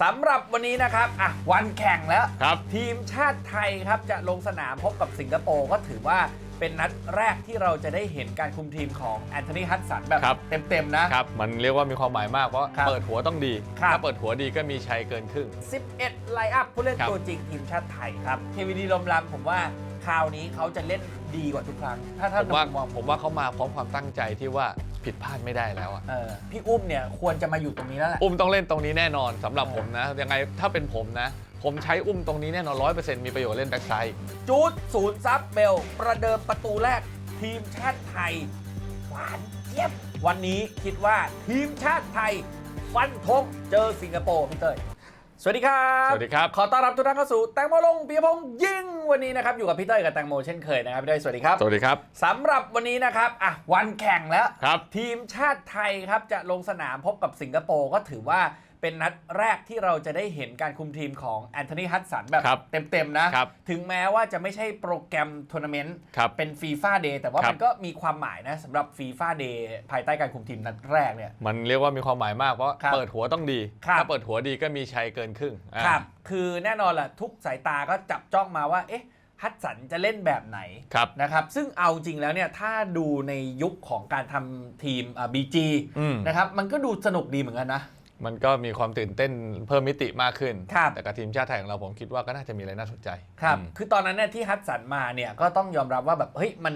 สำหรับวันนี้นะครับอะวันแข่งแล้ว ครับ ทีมชาติไทยครับจะลงสนามพบกับสิงคโปร์ก็ถือว่าเป็นนัดแรกที่เราจะได้เห็นการคุมทีมของแอนโทนีฮัตสันแบบครับ เต็ม ๆ นะ ครับ มันเรียกว่ามีความหมายมากเพราะครับเปิดหัวต้องดี ครับ ถ้าเปิดหัวดีก็มีชัยเกินครึ่ง 11 ไลน์อัพผู้เล่นครับ ตัวจริงทีมชาติไทยครับ เควิดีลมลำผมว่าคราวนี้เขาจะเล่นดีกว่าทุกครั้ง ถ้าถ้าผมว่าในมุมมองผมว่าเขามาพร้อมความตั้งใจที่ว่า ผิดพลาดไม่ได้แล้วอะเออพี่อุ้มเนี่ยควรจะมาอยู่ตรงนี้แล้วแหละ อุ้มต้องเล่นตรงนี้แน่นอนสำหรับเออผมนะ ยังไงถ้าเป็นผมนะ ผมใช้อุ้มตรงนี้แน่นอนร้อยเปอร์เซ็นต์มีประโยชน์เล่นแบ็กไซด์จูดศูนย์ซับเบล ประเดิมประตูแรก ทีมชาติไทย หวานเจี๊ยบ วันนี้คิดว่าทีมชาติไทย ฟันธงเจอสิงคโปร์พี่เต้ยสวัสดีครับ สวัสดีครับ ขอต้อนรับทุกท่านเข้าสู่แตงโมลงปียพงษ์ยิ่ง วันนี้นะครับอยู่กับพี่เต้ยกับแตงโมเช่นเคยนะครับพี่เต้ยสวัสดีครับสวัสดีครับสำหรับวันนี้นะครับอะวันแข่งแล้วครับทีมชาติไทยครับจะลงสนามพบกับสิงคโปร์ก็ถือว่า เป็นนัดแรกที่เราจะได้เห็นการคุมทีมของแอนโทนีฮัตสันแบบครับเต็ม ๆ นะ ครับถึงแม้ว่าจะไม่ใช่โปรแกรมทัวร์นาเมนต์ครับเป็นฟีฟ่าเดย์แต่ว่าครับ มันก็มีความหมายนะสำหรับฟีฟ่าเดย์ภายใต้การคุมทีมนัดแรกเนี่ย มันเรียกว่ามีความหมายมากเพราะครับเปิดหัวต้องดี ครับ ถ้าเปิดหัวดีก็มีชัยเกินครึ่งอ่า ครับคือแน่นอนแหละทุกสายตาก็จับจ้องมาว่า เอ๊ะฮัตสันจะเล่นแบบไหนครับนะครับซึ่งเอาจริงแล้วเนี่ยถ้าดูในยุคของการทำทีมบีจีอืม นะครับมันก็ดูสนุกดีเหมือนกันนะ มันก็มีความตื่นเต้นเพิ่มมิติมากขึ้น ครับ แต่กับทีมชาติไทยของเราผมคิดว่าก็น่าจะมีอะไรน่าสนใจครับ อืม คือตอนนั้นเนี่ยที่ฮัตสันมาเนี่ยก็ต้องยอมรับว่าแบบเฮ้ยมัน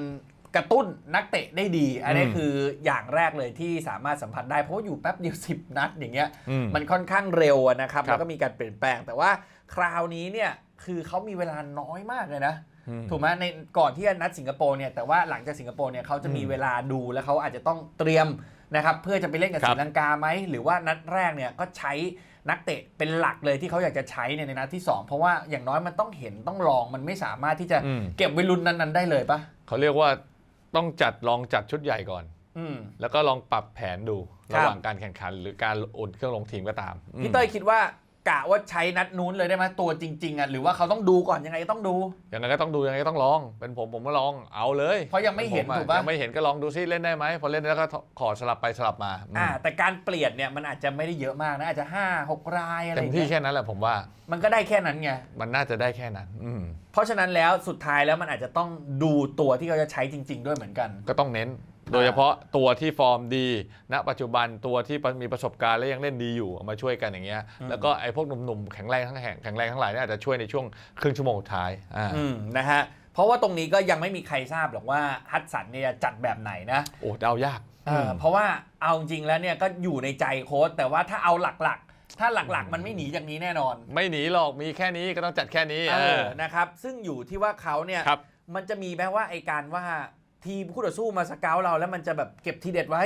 กระตุ้นนักเตะได้ดี อันนี้อืมคืออย่างแรกเลยที่สามารถสัมผัสได้เพราะว่าอยู่แป๊บเดียว 10 นัดอย่างเงี้ยอืมมันค่อนข้างเร็วอะนะครับครับ แล้วก็มีการเปลี่ยนแปลง แต่ว่าคราวนี้เนี่ยคือเขามีเวลาน้อยมากเลยนะ อืม ถูกไหมในก่อนที่จะนัดสิงคโปร์เนี่ยแต่ว่าหลังจากสิงคโปร์เนี่ยเขาจะมีอืมเวลาดูแล้วเขาอาจจะต้องเตรียม นะครับเพื่อจะไปเล่นกับครัศบรีลังกาไหมหรือว่านัดแรกเนี่ยก็ใช้นักเตะเป็นหลักเลยที่เขาอยากจะใช้เนี่ยในนัดที่สองเพราะว่าอย่างน้อยมันต้องเห็นต้องลองมันไม่สามารถที่จะอืมเก็บไว้ลุ้นนั้น ๆ ได้เลยปะเขาเรียกว่าต้องจัดลองจัดชุดใหญ่ก่อนอืมแล้วก็ลองปรับแผนดูครับระหว่างการแข่งขันหรือการอุ่นเครื่องลงทีมก็ตามอืมพี่เต้ยคิดว่า กะว่าใช้นัดนู้นเลยได้ไหมตัวจริงๆอะหรือว่าเขาต้องดูก่อนยังไงก็ต้องดู ยังไงก็ต้องดูยังไงก็ต้องลอง เป็นผมผมก็ลองเอาเลยเพราะยังไม่เห็นผอะถูกปะ ยังไม่เห็นก็ลองดูซิเล่นได้ไหมพอเล่นแล้วก็ขอสลับไปสลับมาอืมอ่าแต่การเปลี่ยนเนี่ยมันอาจจะไม่ได้เยอะมากนะอาจจะ5 6รายอะไรอเต็มย่างที่เงี้ยแค่นั้นแหละผมว่ามันก็ได้แค่นั้นไงมันน่าจะได้แค่นั้น อืมเพราะฉะนั้นแล้วสุดท้ายแล้วมันอาจจะต้องดูตัวที่เขาจะใช้จริง ๆ ด้วยเหมือนกัน ก็ต้องเน้น โดยเฉพาะตัวที่ฟอร์มดี ณ ปัจจุบันตัวที่มีประสบการณ์และยังเล่นดีอยู่เอามาช่วยกันอย่างเงี้ยอืมแล้วก็ไอ้พวกหนุ่มๆแข็งแรงทั้งแห่งแข็งแรงทั้งหลายเนี่ยอาจจะช่วยในช่วงครึ่งชั่วโมงสุดท้ายอ่า อืมนะฮะเพราะว่าตรงนี้ก็ยังไม่มีใครทราบหรอกว่าฮัตสันเนี่ยจะจัดแบบไหนนะโอ้เดายากเออเพราะว่าเอาจริงแล้วเนี่ยก็อยู่ในใจโค้ชแต่ว่าถ้าเอาหลักๆ ถ้าหลักๆ มันไม่หนีจากนี้แน่นอนไม่หนีหรอกมีแค่นี้ก็ต้องจัดแค่นี้เอเอออ นะครับ ซึ่งอยู่ที่ว่าเขาเนี่ยครับ มันจะมีแม้ว่าไอการว่า ทีมคู่ต่อสู้มาสเกลเราแล้วมันจะแบบเก็บทีเด็ดไว้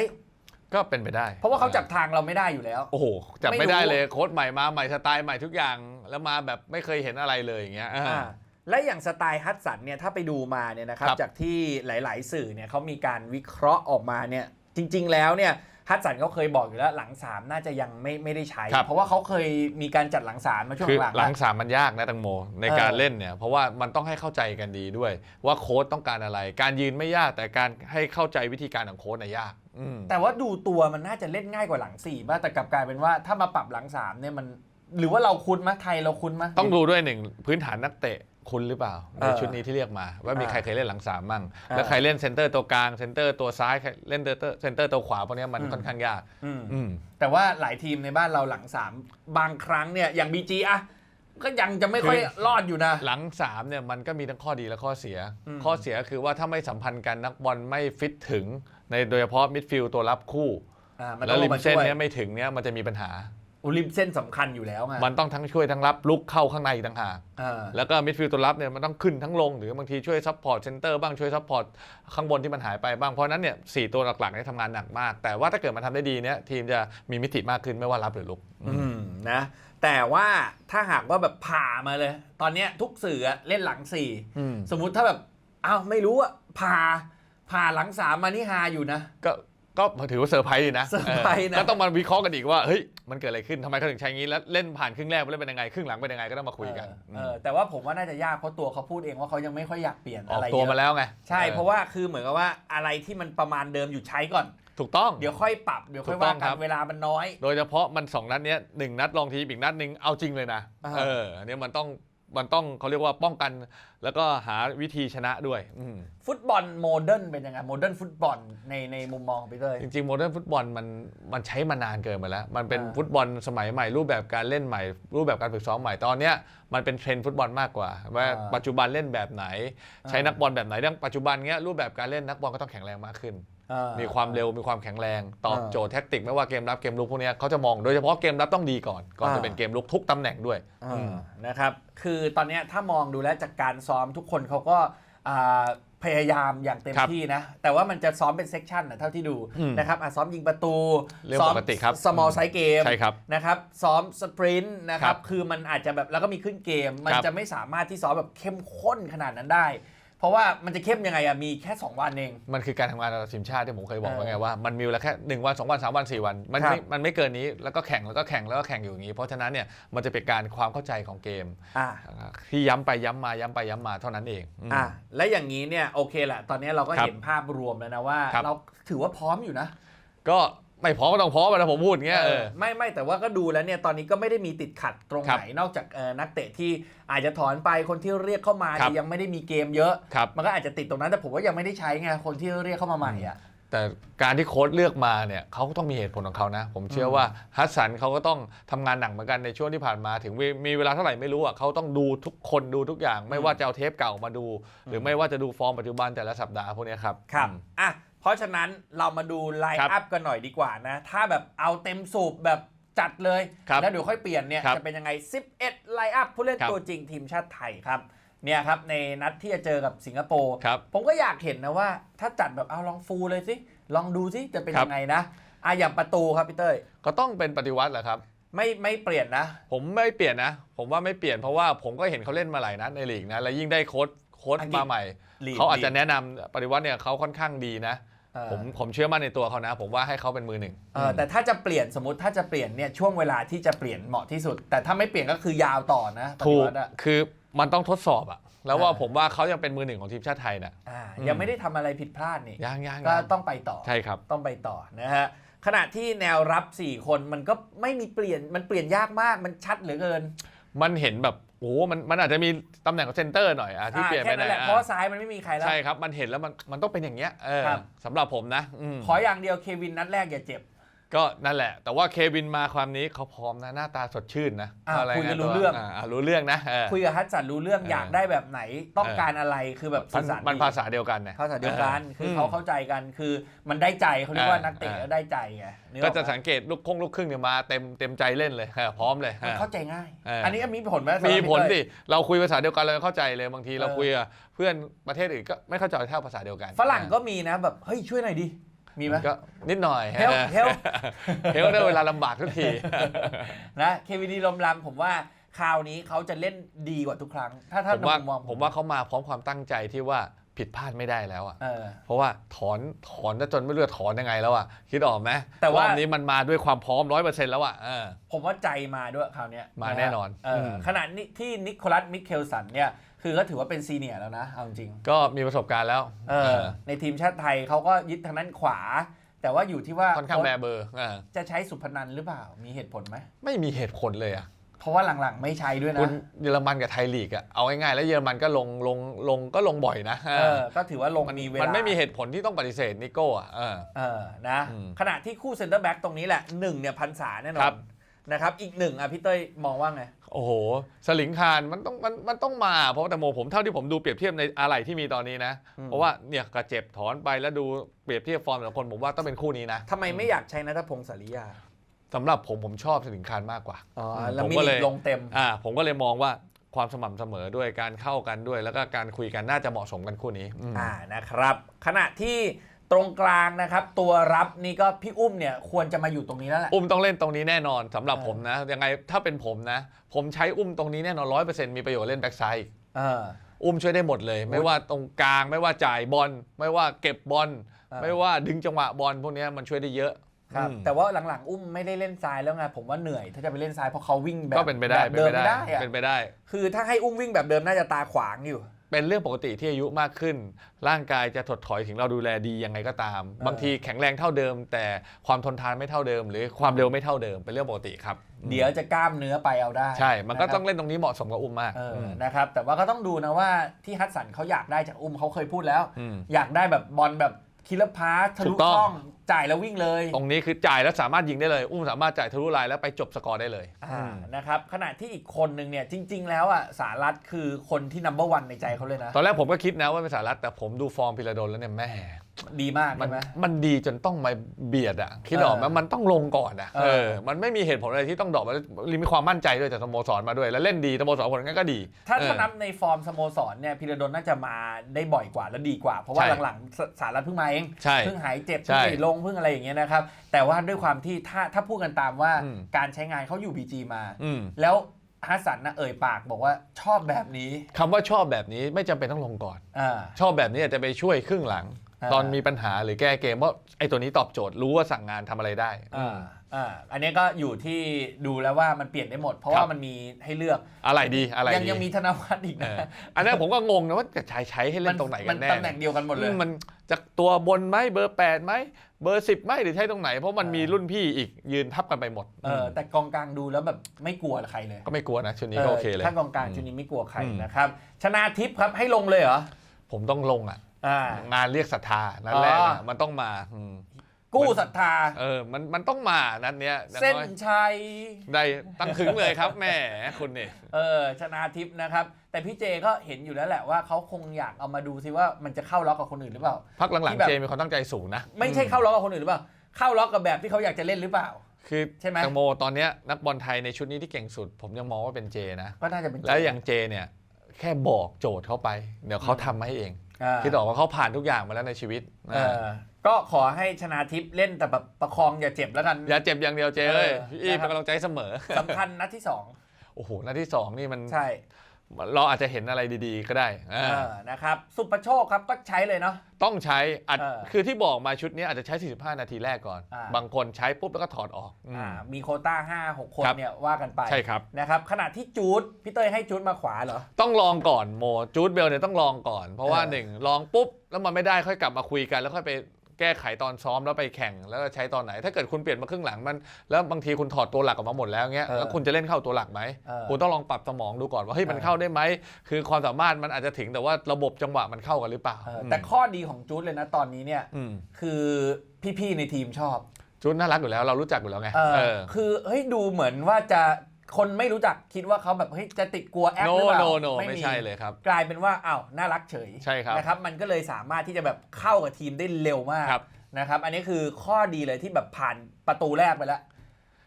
ก็เป็นไปได้เพราะว่าเขาจับทางเราไม่ได้อยู่แล้ว โอ้โหจับไม่ไม่ได้รู้ เลยโค้ดใหม่มาใหม่สไตล์ใหม่ทุกอย่าง แล้วมาแบบไม่เคยเห็นอะไรเลยอย่างเงี้ยอ่า อ่าและอย่างสไตล์ฮัตสันเนี่ยถ้าไปดูมาเนี่ยนะครับครับจากที่หลาย ๆ สื่อเนี่ยเขามีการวิเคราะห์ออกมาเนี่ยจริง ๆ แล้วเนี่ย ฮัตสันเขาเคยบอกอยู่แล้วหลัง3น่าจะยังไม่ไม่ได้ใช้ ครับ เพราะว่าเขาเคยมีการจัดหลัง3มาช่วงคือหลังหลังอะสามมันยากนะตังโม ในเออ การเล่นเนี่ยเพราะว่ามันต้องให้เข้าใจกันดีด้วย ว่าโค้ดต้องการอะไร การยืนไม่ยากแต่การให้เข้าใจวิธีการของโค้ดน่ะยากอืม แต่ว่าดูตัวมันน่าจะเล่นง่ายกว่าหลัง4บ้างแต่กลับกลายเป็นว่าถ้ามาปรับหลัง3เนี่ยมัน หรือว่าเราคุ้นมั้ยไทยเราคุ้นมั้ยต้องดูด้วยหนึ่งพื้นฐานนักเตะ คุณหรือเปล่าเอในอชุดนี้ที่เรียกมา ว่ามีอ่าใครเคยเล่นหลังสามมั่งอ่าแล้วใครเล่นเซนเตอร์ตัวกลางเซนเตอร์ตัวซ้ายใครเล่นเซนเตอร์เซนเตอร์ตัวขวาพวกเนี้ยมันอืมค่อนข้างยากอืมอืมแต่ว่าหลายทีมในบ้านเราหลัง3บางครั้งเนี่ยอย่าง BG อะก็ยังจะไม่ค่อยคือรอดอยู่นะ หลังสามเนี่ยมันก็มีทั้งข้อดีและข้อเสียอืมข้อเสียคือว่าถ้าไม่สัมพันธ์กันนักบอลไม่ฟิตถึง ในโดยเฉพาะมิดฟิลด์ตัวรับคู่อ่ามันแล้ต้อวงลริงมมาเส้ช่นวยเนี้ยไม่ถึงเนี้ยมันจะมีปัญหาอุ ริมเส้นสำคัญอยู่แล้วไงมันต้องทั้งช่วยทั้งรับลุกเข้าข้างในอีกต่างหากอ่าแล้วก็มิดฟิลด์ตัวรับเนี่ยมันต้องขึ้นทั้งลง หรือบางทีช่วยซัพพอร์ตเซนเตอร์บ้างช่วยซัพพอร์ตข้างบนที่มันหายไปบ้างเพราะฉะนั้นเนี่ยสี่ตัวหลักๆเนี่ยทำงานหนักมาก แต่ว่าถ้าเกิดมันทำได้ดีเนี่ยทีมจะมีมิติมากขึ้นไม่ว่ารับหรือลุก อืมนะ แต่ว่าถ้าหากว่าแบบผ่ามาเลย ตอนเนี้ยทุกสื่ออะเล่นหลังสี่อืม สมมุติถ้าแบบอ้าวไม่รู้อะผ่าผ่าหลังสามมานี่ฮาอยู่นะ ก็ ก็ถือว่าเซอร์ไพรส์ดีนะเซอร์ไพรส์นะเออก็ต้องมาวิเคราะห์กันอีกว่า เฮ้ย มันเกิดอะไรขึ้นทำไมเขาถึงใช้งี้ แล้วเล่นผ่านครึ่งแรกไปเล่นเป็นยังไง ครึ่งหลังเป็นยังไงก็ต้องมาคุยกันเออเออแต่ว่าผมว่าน่าจะยากเพราะตัวเขาพูดเองว่าเขายังไม่ค่อยอยากเปลี่ยนอออะกไรตัวเยมาอะแล้วไงใช่ออเพราะว่าคือเหมือนกับว่าอะไรที่มันประมาณเดิมอยู่ใช้ก่อน ถูกต้อง เดี๋ยวค่อยปรับเดี๋ยวค่อยถูกต้ว่าองกัครันบ เวลามันน้อย โดยเฉพาะมันสองนัดเนี้ยหนึ่งนัดลองทีอีกนัดหนึ่งเอาจริงเลยนะ อ่าเอออันเนี้ยมันต้อง มันต้องเขาเรียกว่าป้องกัน แล้วก็หาวิธีชนะด้วยอืม ฟุตบอลโมเดิร์นเป็นยังไงโมเดิร์นฟุตบอลในในมุมมองของพี่เต้ย จริงๆโมเดิร์นฟุตบอลมันมันใช้มานานเกินไปแล้ว มันเป็นอ่า ฟุตบอลสมัยใหม่ รูปแบบการเล่นใหม่ รูปแบบการฝึกซ้อมใหม่ตอนเนี้ยมันเป็นเทรนด์ฟุตบอลมากกว่า ว่าอ่าปัจจุบันเล่นแบบไหน ใช้อ่านันักบอลแบบไหนดังปัจจุบันเนี้ยรูปแบบการเล่นนักบอลก็ต้องแข็งแรงมากขึ้นอ่า มีความเร็วมีความแข็งแรง ตอบอ่าโจทย์แท็กติกไม่ว่าเกมรับเกมลุกพวกเนี้ยเขาจะมองโดยเฉพาะเกมรับต้องดีก่อนก่อนอ่าจะเป็นเกมลุกทุกตำแหน่งด้วยอ่าอืมนะครับคือตอนเนี้ยถ้ามองดูแล้วจากการซ้อมทุกคนเขาก็อ่าพยายามอย่างเต็มครับที่นะ แต่ว่ามันจะซ้อมเป็นเซกชันนะเท่าที่ดูอืมนะครับอะซ้อมยิงประตูเรื่องซ้อมปกติครับ small size game ใช่ครับนะครับ ซ้อมสปรินต์นะคครัรับบคือมันอาจจะแบบแล้วก็มีขึ้นเกม มันครับจะไม่สามารถที่ซ้อมแบบเข้มข้นขนาดนั้นได้ เพราะว่ามันจะเข้มยังไงอะมีแค่ 2 วันเอง มันคือการทำงานระดับทีมชาติที่ผมเคยบอกเออไว้ไงว่ามันมีเวลาแค่หนึ่งวันสองวันสามวันสี่วันมันครับไม่มันไม่เกินนี้แล้วก็แข่งแล้วก็แข่งแล้วก็แข่งอยู่อย่างนี้ เพราะฉะนั้นเนี่ยมันจะเป็นการความเข้าใจของเกมอ่า ที่ย้ำไปย้ำมาย้ำไปย้ำมาเท่านั้นเองอืม อะและอย่างนี้เนี่ยโอเคแหละ ตอนนี้เราก็ครับเห็นภาพรวมแล้วนะว่า ครับ เราถือว่าพร้อมอยู่นะ ก็ ไม่พร้อมก็ต้องพร้อมนะผมพูดอย่างเงี้ยเอเอออไม่ไม่แต่ว่าก็ดูแล้วเนี่ยตอนนี้ก็ไม่ได้มีติดขัดตรงครับไหนนอกจากเอ่อนักเตะที่อาจจะถอนไปคนที่เรียกเข้ามาครับยังไม่ได้มีเกมเยอะครับมันก็อาจจะติดตรงนั้นแต่ผมว่ายังไม่ได้ใช้ไงคนที่เรียกเข้ามาใหม่อะแต่การที่โค้ชเลือกมาเนี่ยเขาก็ต้องมีเหตุผลของเขานะ ผมเชื่อว่าฮัสสันเขาก็ต้องทำงานหนักเหมือนกันในช่วงที่ผ่านมาถึงมีมีเวลาเท่าไหร่ไม่รู้อะเขาต้องดูทุกคนดูทุกอย่าง ไม่ว่าจะเอาเทปเก่ามาดู หรือไม่ว่าจะดูฟอร์มปัจจุบันแต่ละสัปดาห์พวกเนี้ยครับครับอืมอะ เพราะฉะนั้นเรามาดูไลน์ครับอัพกันหน่อยดีกว่านะ ถ้าแบบเอาเต็มสูบแบบจัดเลยครับแล้วเดี๋ยวค่อยเปลี่ยนเนี่ยครับจะเป็นยังไง 11 ไลน์อัพผู้เล่นครับตัวจริงทีมชาติไทยครับเนี่ยครับในนัดที่จะเจอกับสิงคโปร์ครับผมก็อยากเห็นนะว่า ถ้าจัดแบบเอาลองฟูลเลยสิ ลองดูสิจะเป็นครับยังไงนะอะอย่างประตูครับพี่เต้ยก็ต้องเป็นปฏิวัติแหละครับไม่ไม่เปลี่ยนนะ ผมไม่เปลี่ยนนะ ผมว่าไม่เปลี่ยนเพราะว่าผมก็เห็นเขาเล่นมาหลายนัดในลีกนะ แล้วยิ่งได้โค้ชโค้ชอังกฤษมาใหม่ลีกเขาอาจจะลีกแนะนำปฏิวัติเนี่ยเขาค่อนข้างดีนะ เออ ผมผมเชื่อมั่นในตัวเขานะ ผมว่าให้เขาเป็นมือหนึ่ง เออแต่ถ้าจะเปลี่ยนสมมติถ้าจะเปลี่ยนเนี่ยช่วงเวลาที่จะเปลี่ยนเหมาะที่สุด แต่ถ้าไม่เปลี่ยนก็คือยาวต่อนะปถูฏิกวัติอะ คือมันต้องทดสอบอะแล้วว่าอ่า ผมว่าเขายังเป็นมือหนึ่งของทีมชาติไทยนะอ่าอืมยังไม่ได้ทำอะไรผิดพลาดนี่ยังยังก็ยังต้องไปต่อ ใช่ครับ ต้องไปต่อนะฮะขณะที่แนวรับ 4 คนมันก็ไม่มีเปลี่ยนมันเปลี่ยนยากมากมันชัดเหลือเกิน มันเห็นแบบ โอ้โหมันมันอาจจะมีตำแหน่งของเซนเตอร์หน่อยอะที่อ่าเปลี่ยนไปแค่หนั้น่นอยแหละอะเพราะว่าซ้ายมันไม่มีใครแล้ว ใช่ครับ มันเห็นแล้วมันมันต้องเป็นอย่างเงี้ยเออครับ สำหรับผมนะอืม ขออย่างเดียวเควินนัดแรกอย่าเจ็บ ก็นั่นแหละ แต่ว่าเควินมาความนี้เขาพร้อมนะหน้าตาสดชื่นนะอ่าะไคุยกันรู้ตัวเรื่องารู้เรื่องนะเออ คุยกับฮัตสันรู้เรื่องเออออ ยากได้แบบไหนต้องเออการอะไรคือแบบมัสื่นอสารมันดีภาษาเดียวกันนะ ภาษาเดียวกันคือมเขาเข้าใจกันคือมันได้ใจเขาเรียกว่าเออนักเตะเออ ได้ใจไงนึอก็อไหมจะสังเกตลูกคงลูกครึ่งเนี่ยมาเต็มเต็มใจเล่นเลยเออพร้อมเลยมันเออเข้าใจง่าย เอออั อันนี้มีผลไหมสำหรับมีพี่ผลเต้ย สิเราคุยภาษาเดียวกันเราเข้าใจเลยบางทีเราเออ คุยกับเพื่อนประเทศอื่นก็ไม่เข้าใจเท่าภาษาเดียวกันฝรั่งก็มีนะแบบเฮ้ยช่วยหน่อยดิ มีไหมก็นิดหน่อย Help help เฮลได้เวลาลำบากทุกทีนะเควินดีลมลำผมว่าคราวนี้เขาจะเล่นดีกว่าทุกครั้ง ถ้าถ้าผมว่าในมุมมองผมว่าเขามาพร้อมความตั้งใจที่ว่าผิดพลาดไม่ได้แล้วอะเออเพราะว่าถอนถอนจนไม่รู้จะถอนยังไงแล้วอะคิดออกไหมแต่ว่ารอบนี้มันมาด้วยความพร้อมร้อยเปอร์เซ็นต์แล้วอะเออผมว่าใจมาด้วยคราวเนี้ยมาะฮะแน่นอนเอออมขณะนี้ที่นิโคลัสมิเคลสันเนี่ย คือก็ถือว่าเป็นซีเนียร์แล้วนะเอาจริงก็มีประสบการณ์แล้วเออเออในทีมชาติไทยเขาก็ยึดทางนั้นขวา แต่ว่าอยู่ที่ว่าค่อนข้างแบเบอร์อ่าจะใช้สุพนันหรือเปล่ามีเหตุผลไหมไม่มีเหตุผลเลยอะเพราะว่าหลังๆ ไม่ใช้ด้วยนะคุณเยอรมันกับไทยลีกอะเอาง่ายๆแล้วเยอรมันก็ลงลงลงก็ลงบ่อยนะเออก็ถือว่าลงมันมีเวลามันไม่มีเหตุผลที่ต้องปฏิเสธนิโก้อะเออเออนะอืมขณะที่คู่เซนเตอร์แบ็กตรงนี้แหละหนึ่งเนี่ยพันษาแน่นอครันบ นะครับอีกหนึ่งอะพี่เต้ยมองว่าไง โอ้โห สลิงคารมันต้องมันมันต้องมาเพราะว่าแต่โมผมเท่าที่ผมดูเปรียบเทียบในอะไรที่มีตอนนี้นะ อืม เพราะว่าเนี่ยกระเจ็บถอนไปแล้วดูเปรียบเทียบฟอร์มแต่ละคนผมว่าต้องเป็นคู่นี้นะทำไมไม่อยากใช้นัทพงศ์สาริยาสำหรับผมผมชอบสลิงคารมากกว่า อ๋อมแล้วผมมิก็เลลิย ลงเต็ม อ่าผมก็เลยมองว่าความสม่ำเสมอด้วยการเข้ากันด้วย แล้วก็การคุยกันน่าจะเหมาะสมกันคู่นี้อืม อ่านะครับ ขณะที่ ตรงกลางนะครับ ตัวรับนี่ก็พี่อุ้มเนี่ยควรจะมาอยู่ตรงนี้แล้วแหละ อุ้มต้องเล่นตรงนี้แน่นอนสำหรับเออผมนะ ยังไงถ้าเป็นผมนะ ผมใช้อุ้มตรงนี้แน่นอนร้อยเปอร์เซ็นต์มีประโยชน์เล่นแบ็กไซด์เออ อุ้มช่วยได้หมดเลย ไม่ว่าตรงกลางไม่ว่าจ่ายบอลไม่ว่าเก็บบอลอ่าไม่ว่าดึงจังหวะบอลพวกเนี้ยมันช่วยได้เยอะครับ อืมแต่ว่าหลังๆ อุ้มไม่ได้เล่นซ้ายแล้วไงผมว่าเหนื่อย ถ้าจะไปเล่นซ้ายเพราะเขาวิ่งแบบก็เป็นไปได้แบบเป็นเดิมไปไม่ได้ได้อะเป็นไปได้ คือถ้าให้อุ้มวิ่งแบบเดิมน่าจะตาขวางอยู่ เป็นเรื่องปกติที่อายุมากขึ้น ร่างกายจะถดถอยถึงเราดูแลดียังไงก็ตาม บางทีแข็งแรงเท่าเดิม แต่ความทนทานไม่เท่าเดิม หรือความเร็วไม่เท่าเดิมเป็นเรื่องปกติครับ เดี๋ยวจะกล้ามเนื้อไปเอาได้ใช่ มันก็ะครับต้องเล่นตรงนี้เหมาะสมกับอุ้มมากเอออมนะครับแต่ว่าก็ต้องดูนะว่าที่ฮัตสันเขาอยากได้จากอุ้มเขาเคยพูดแล้วอืมอยากได้แบบบอลแบบ คิลเลอร์พาสทะถูลุกต้อง ช่อง จ่ายแล้ววิ่งเลยตรงนี้คือจ่ายแล้วสามารถยิงได้เลย อุ้มสามารถจ่ายทะลุลายแล้วไปจบสกอร์ได้เลย อ่าอืมนะครับขณะที่อีกคนหนึ่งเนี่ยจริง ๆ แล้วอะสารัตคือคนที่นัมเบอร์วันในใจเขาเลยนะ ตอนแรกผมก็คิดนะว่าเป็นสารัฐแต่ผมดูฟอร์มพิระดนแล้วเนี่ยแม่ ดีมากมันใช่ไหม มันดีจนต้องมาเบียดอะคิดออกไหมเออมันต้องลงก่อนอะเออ เออมันไม่มีเหตุผลอะไรที่ต้องดรอกมันมีความมั่นใจด้วยจากสโมสรมาด้วย แล้วเล่นดีสโมสรผลงานก็ดีถ้าเออ ถ้านับในฟอร์มสโมสรเนี่ยพิรดลน่าจะมาได้บ่อยกว่าและดีกว่า เพราะว่าใช่หลังๆสสารัตเพิ่งมาเอง ใช่เพิ่งหายเจ็บใช่เพิ่งไปลงเพิ่งอะไรอย่างเงี้ยนะครับ แต่ว่าด้วยความที่ถ้าถ้าพูดกันตามว่าอืม การใช้งานเขาอยู่บีจีมา อืมแล้วฮัสสันนะเอ่ยปากบอกว่าชอบแบบนี้คำว่าชอบแบบนี้ไม่จำเป็นต้องลงก่อน อ่า ชอบแบบนี้อาจจะไปช่วยครึ่งหลังอ่า ตอนมีปัญหาหรือแก้เกมว่าไอ้ตัวนี้ตอบโจทย์รู้ว่าสั่งงานทำอะไรได้อ่าอ่าอันนี้ก็อยู่ที่ดูแล้วว่ามันเปลี่ยนได้หมด เพราะครัว่าบมันมีให้เลือกอะไรดีอะไรยังดียังมีธนวัฒน์อีกเอนะออันนั้นผมก็งงนะว่าจะใช้ใช้ให้เล่นตรงไหนกันแน่มัตำแหน่งเดียวกันหมดเลยอืมมันจะตัวบนไหมเบอร์แปดไหมเบอร์สิบไหมหรือใช้ตรงไหน เพราะมันมีรุ่นพี่อีกยืนทับกันไปหมดเออแต่กองกลางดูแล้วแบบไม่กลัวใครเลย ก็ไม่กลัวนะชุดนี้ก็โอเคเลยถ้ากองกลางชุดนี้ไม่กลัวใครอืมนะครับชนะทิพย์ครับให้ลงเลยเหรอผมต้องลงอะอ่า งานเรียกศรัทธานัดแรกอ๋อะอมันต้องมาอืมกู้ศรัทธา เออมันมันต้องมานัดเนี้ยอย่างเส้นน้อยชัย ได้ตั้งถึงเลยครับแหม่คุณนี่ เออชนะทิพย์นะครับ แต่พี่เจก็เห็นอยู่แล้วแหละว่าเขาคงอยากเอามาดูซิว่ามันจะเข้าล็อกกับคนอื่นหรือเปล่า พักหลังที่แบบๆเจมีความตั้งใจสูงนะ ไม่ใช่เข้าล็อกกับคนอื่นหรือเปล่า เข้าล็อกกับแบบที่เขาอยากจะเล่นหรือเปล่า คือใช่ไหม แตงโมตอนเนี้ยนักบอลไทยในชุดนี้ที่เก่งสุด ผมยังมองว่าเป็นเจนะ ก็น่าจะเป็นเจ แล้วอย่างเจเนี่ยแค่บอกโจทย์เข้าไป เดี๋ยวเขาทำมาให้เอง อ่าคิดออกว่าเขาผ่านทุกอย่างมาแล้วในชีวิตเออก็ขอให้ชนะทิพย์เล่นแต่แบบประคองอย่าเจ็บแล้วกัน อย่าเจ็บอย่างเดียวเจเอ้ยเออพี่อีนะครับ เป็นกำลังใจเสมอ สำคัญนัดที่สองโอ้โหนัดที่สองนี่มันใช่ เราอาจจะเห็นอะไรดีๆ ก็ได้อ่าเออนะครับสุประโชคครับก็ใช้เลยเนาะ ต้องใช้อัดเออคือที่บอกมาชุดนี้อาจจะใช้ 45 นาทีแรกก่อน อ่า บางคนใช้ปุ๊บแล้วก็ถอดออกอืม อ่ามีโควต้าห้าหกคนครับ เนี่ยว่ากันไปใช่ครับ นะครับขณะที่จูดพี่เต้ยให้จูดมาขวาเหรอ ต้องลองก่อนโมจูดเบลเนี่ยต้องลองก่อน เพราะว่าเออ หนึ่งลองปุ๊บ แล้วมันไม่ได้ค่อยกลับมาคุยกันแล้วค่อยไป แก้ไขตอนซ้อมแล้วไปแข่งแล้วก็ใช้ตอนไหน ถ้าเกิดคุณเปลี่ยนมาครึ่งหลังมัน แล้วบางทีคุณถอดตัวหลักออกมาหมดแล้วเงี้ยเออแล้วคุณจะเล่นเข้าตัวหลักไหมเออคุณต้องลองปรับสมองดูก่อนว่าเฮ้ยมันเออเข้าได้ไหมคือความสามารถมันอาจจะถึงแต่ว่าระบบจังหวะมันเข้ากันหรือเปล่าเออแต่ข้อดีของจูดเลยนะตอนนี้เนี่ยอืมคือพี่ๆในทีมชอบจูดน่ารักอยู่แล้วเรารู้จักอยู่แล้วไงเออเออคือเฮ้ยดูเหมือนว่าจะ คนไม่รู้จักคิดว่าเขาแบบเฮ้ยจะติดกลัวแอปโนหรือเปล่าโนโนไม่ใช่เลยครับ กลายเป็นว่าอ้าวน่ารักเฉยใช่ครับนะครับ มันก็เลยสามารถที่จะแบบเข้ากับทีมได้เร็วมากครับนะครับ อันนี้คือข้อดีเลยที่แบบผ่านประตูแรกไปแล้ว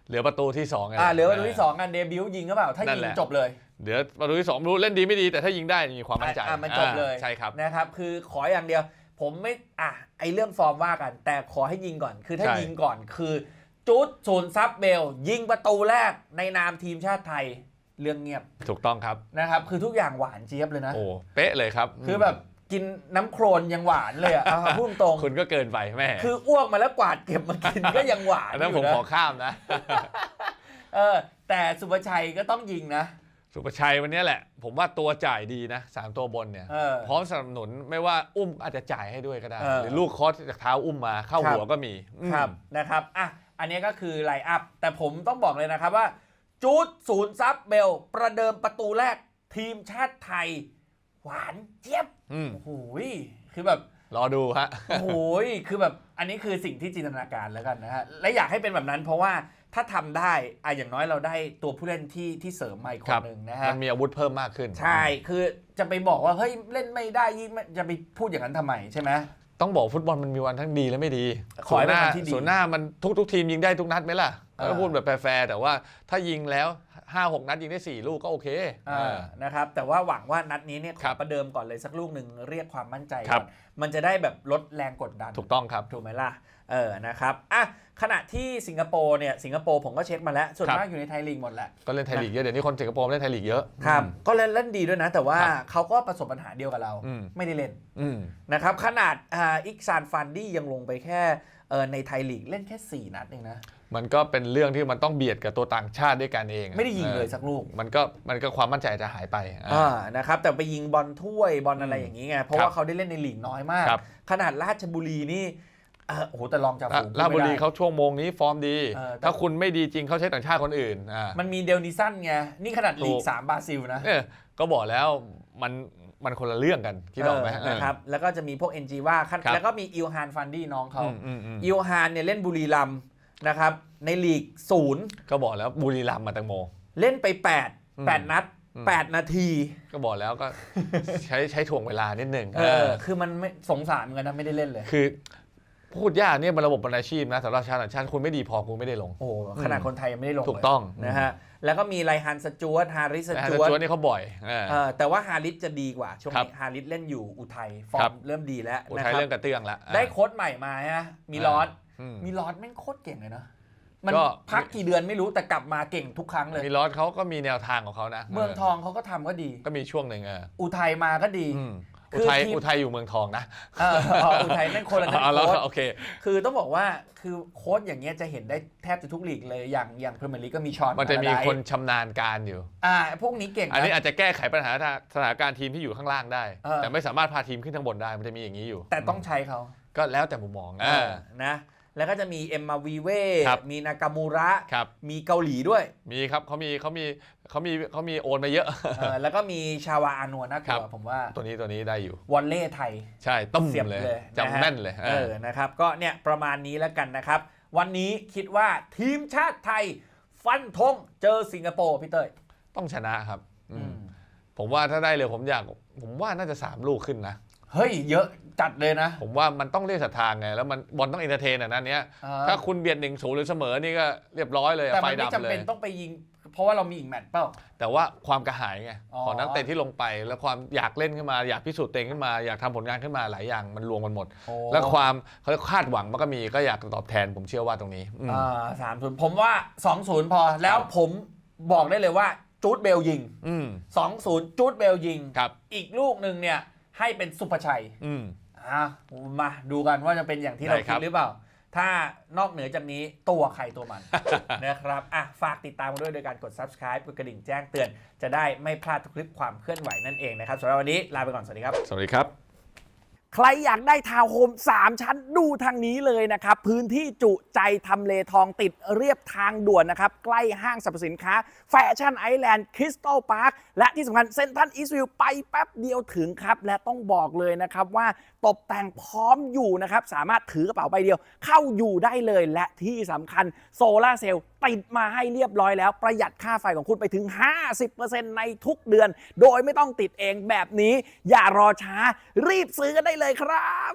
เหลือประตูที่สองไงอ่าเหลือประตูที่สองกันเดบิวต์ยิงก็เปล่าถ้านั่ยินงแหละจบเลยเดี๋ยวประตูที่สองไม่รู้เล่นดีไม่ดีแต่ถ้ายิงได้มีความมั่นใจอะมันจบเลยอ่าใช่ครับนะครับ คือขออย่างเดียว ผมไม่อะไอเรื่องฟอร์มว่ากัน แต่ขอให้ยิงก่อน คือถ้าใช่ยิงก่อนคือ จุดศูนย์ซับเบล ยิงประตูแรกในนามทีมชาติไทยเรื่องเงียบถูกต้องครับนะครับ คือทุกอย่างหวานเจี๊ยบเลยนะ โอ้เป๊ะเลยครับ คือแบบกินน้ำโครนยังหวานเลยอะเอาพูดตรงคุณก็เกินไปแม่ คืออ้วกมาแล้วกวาดเก็บมากินก็ยังหวานอันนั้นอผมยู่นะขอข้ามนะ เออ แต่สุภชัยก็ต้องยิงนะ สุประชัยวันนี้แหละ ผมว่าตัวจ่ายดีนะสามตัวบนเนี่ยเออพร้อมสนับสนุนไม่ว่าอุ้มอาจจะจ่ายให้ด้วยก็ได้เออหรือลูกคอสจากเท้าอุ้มมาเข้าครับหัวก็มีอืมครับนะครับอะ อันนี้ก็คือไลน์อัพ แต่ผมต้องบอกเลยนะครับว่า จูดศูนย์ซับเบล ประเดิมประตูแรกทีมชาติไทย หวานเจี๊ยบอืม โอ้โหยคือแบบ รอดูฮะ โอ้โหยคือแบบอันนี้คือสิ่งที่จินตนาการแล้วกันนะฮะ และอยากให้เป็นแบบนั้นเพราะว่าถ้าทำได้อะอย่างน้อยเราได้ตัวผู้เล่นที่ที่เสริมมาอีกคคนรับหนึ่งนะฮะ มันมีอาวุธเพิ่มมากขึ้น ใช่ คือจะไปบอกว่า เฮ้ย เล่นไม่ได้ยิ่งไม่จะไปพูดอย่างนั้นทำไมใช่ไหม ต้องบอกฟุตบอลมันมีวันทั้งดีและไม่ดีขอให้ส่วนหน้าเป็นวันที่ดีส่วนหน้ามันทุกทุกทีมยิงได้ทุกนัดไหมล่ะเออ ก็พูดแบบแฟร์ๆแต่ว่าถ้ายิงแล้วห้าหกนัดยิงได้สี่ลูกก็โอเคอ่าเออนะครับแต่ว่าหวังว่านัดนี้เนี่ยขครัอบประเดิมก่อนเลยสักลูกหนึ่งเรียกความมั่นใจครัก่บ อนมันจะได้แบบลดแรงกดดันถูกต้องครับ ถูกไหมล่ะ เออนะครับอะขณะที่สิงคโปร์เนี่ยสิงคโปร์ผมก็เช็คมาแล้ว ส่วนครับ มากอยู่ในไทยลีกหมดแหละ ก็เล่นไทยลีกเยอะ เดี๋ยวนี้คนสิงคโปร์เล่นไทยลีกเยอะ ครับอืมก็เล่นเล่นดีด้วยนะ แต่ว่าครับเขาก็ประสบปัญหาเดียวกับเรา อืม ไม่ได้เล่นอืม นะครับขนาดอ่าอิกซานฟันดี้ยังลงไปแค่เออในไทยลีกเล่นแค่ 4 นัดเองนะ มันก็เป็นเรื่องที่มันต้องเบียดกับตัวต่างชาติด้วยกันเองอะไม่ได้ยิงเลยออสักลูก มันก็มันก็ความมั่นใจจะหายไปอ่าอ่านะครับแต่ไปยิงบอลถ้วยบอลอะไรอืมอย่างนี้ไง เพราะครับว่าเขาได้เล่นในลีกน้อยมาก ครับ ขนาดราชบุรีนี่เอ่อ โอ้โหแต่ลองจากอะฝูงราชบุรีไม่ได้เขาช่วงโมงนี้ฟอร์มดีเออแต่ถ้าคุณไม่ดีจริงเขาใช้ต่างชาติคนอื่นอ่ามันมีเดลนิสันไง นี่ขนาดลีถูกกสามบราซิลนะเออก็บอกแล้วมันมันคนละเรื่องกันคิดออกไหมเออนะครับแล้วก็จะมีพวกเอ็นจีว่าครับแล้วก็มีอิลฮานฟันดี้น้องเขาอืมอืมอืมอิลฮานเนี่ยเล่นบุรีรัมย์นะครับ ในลีกศูนย์ก็บอกแล้วบุรีรัมย์มาแตังโม เล่นไป8อืม8นัดอืม8นาที ก็บอกแล้วก็ใช้ใช้ถ่วงเวลานิดหนึ่งเออคือมันไม่สงสารเหมือนกันนะไม่ได้เล่นเลยคือ พูดยากเนี่ยมันระบบเป็นอาชีพนะสำหรับชาวต่างชาติคุณไม่ดีพอคุณไม่ได้ลง โอ้โหขนาดคนไทยยังไม่ได้ลงถูกต้องเลยนะฮะแล้วก็มีไลฮันสจวตฮาริสสแต่จจวตวนนี่เขาบ่อยเออ เออแต่ว่าฮาริสจะดีกว่า ช่วงครับนี้ฮาริสเล่นอยู่อุทัยฟอครัร์บ มเริ่มดีแล้วอุนะทัยครับ เรื่องกระเตื้องละ ได้โค้ชใหม่มาฮะมีลอสอืมมีลอสแม่งโคตรเก่งเลยนะมันก็ พักกี่เดือนไม่รู้แต่กลับมาเก่งทุกครั้งเลย มีลอสเขาก็มีแนวทางของเขานะเมืองทองเขาก็ทำก็ดี ก็มีช่วงหนึ่งเอออุทัยมาก็ดี อืมคื อุอทัยทีมอุทัยอยู่เมืองทองนะเอออ๋ออุทัยแม่งคนละกันเอาแล้วโค้ชโอเค คือต้องบอกว่าคือโค้ชอย่างเงี้ยจะเห็นได้แทบจะทุกลีกเลยอย่างอย่างพรีเมียร์ลีกก็มีชอนมันจะมีพาราไดซ์คนชำนาญการอยู่ อ่าพวกนี้เก่งอันนี้นะอาจจะแก้ไขปัญหาสถานการณ์ทีมที่อยู่ข้างล่างได้เออแต่ไม่สามารถพาทีมขึ้นข้างบนได้มันจะมีอย่างนี้อยู่ แต่ต้องใช้เขาก็แล้วแต่มุมมองเออ่าอนะ แล้วก็จะมีเอ็มมาวีเว่ครับมีนากามูระครับ มีเกาหลีด้วยมีครับเขามีเขามีเขามีเขามีโอนมาเยอะ เออแล้วก็มีชาวาอานัวน่ากครัลัวบผมว่าตัวนี้ตัวนี้ได้อยู่ วอลเล่ไทย ใช่ต้มเสียบเลยเลยนะฮะจำแม่นเลยเออนะครับ ก็เนี่ยประมาณนี้แล้วกันนะครับ วันนี้คิดว่าทีมชาติไทย ฟันธงเจอสิงคโปร์พี่เต้ยต้องชนะครับอืมอืมผมว่าถ้าได้เลยผมอยาก ผมว่าน่าจะสามลูกขึ้นนะ เฮ้ยเยอะ จัดเลยนะ ผมว่ามันต้องเรียกศรัทธาไง แล้วมันบอลต้องเอนเตอร์เทนอะนั้นเนี้ยเออถ้าคุณเบียดหนึ่งศูนย์หรือเสมอนี่ก็เรียบร้อยเลยอะแต่ไฟมันไม่ดับจำเลเป็ย นต้องไปยิง เพราะว่าเรามีอีกแมตช์เปล่า แต่ว่าความกระหายไงอ๋อ ของนักเตะที่ลงไปแล้วความอยากเล่นขึ้นมา อยากพิสูจน์ตัวเองขึ้นมาอยากทำผลงานขึ้นมาหลายอย่างมันรวมกันหมดโอ้แล้วความเขาเรียกคาดหวังมันก็มีก็อยากตอบแทนผมเชื่อว่าตรงนี้อืมอ่าสามศูนย์ผมว่าสองศูนย์พอแล้วครับผมบอกได้เลยว่าจูดเบลยิงอืมสองศูนย์จูดเบลยิง ครับ อีกลูกหนึ่งเนี่ยให้เป็นสุภชัย อืม อะมาดูกันว่าจะเป็นอย่างที่เราได้คคิรัดบหรือเปล่า ถ้านอกเหนือจากนี้ตัวใครตัวมันนะครับอะฝากติดตามกันด้วยโดยการกด subscribe กดกระดิ่งแจ้งเตือน จะได้ไม่พลาดทุกคลิปความเคลื่อนไหวนั่นเองนะครับสำหรับวันนี้ลาไปก่อนสวัสดีครับ สวัสดีครับ ใครอยากได้ทาวน์โฮม 3 ชั้นดูทางนี้เลยนะครับ พื้นที่จุใจทำเลทองติดเรียบทางด่วนนะครับ ใกล้ห้างสรรพสินค้า แฟชั่นไอแลนด์คริสตัลพาร์คและที่สำคัญเซ็นทรัลอีสต์วิวไปแป๊บเดียวถึงครับ และต้องบอกเลยนะครับว่า ตกแต่งพร้อมอยู่นะครับ สามารถถือกระเป๋าใบเดียว เข้าอยู่ได้เลยและที่สำคัญโซลาเซลล์ติดมาให้เรียบร้อยแล้ว ประหยัดค่าไฟของคุณไปถึง 50%ในทุกเดือน โดยไม่ต้องติดเองแบบนี้ อย่ารอช้ารีบซื้อกันได้เลยครับ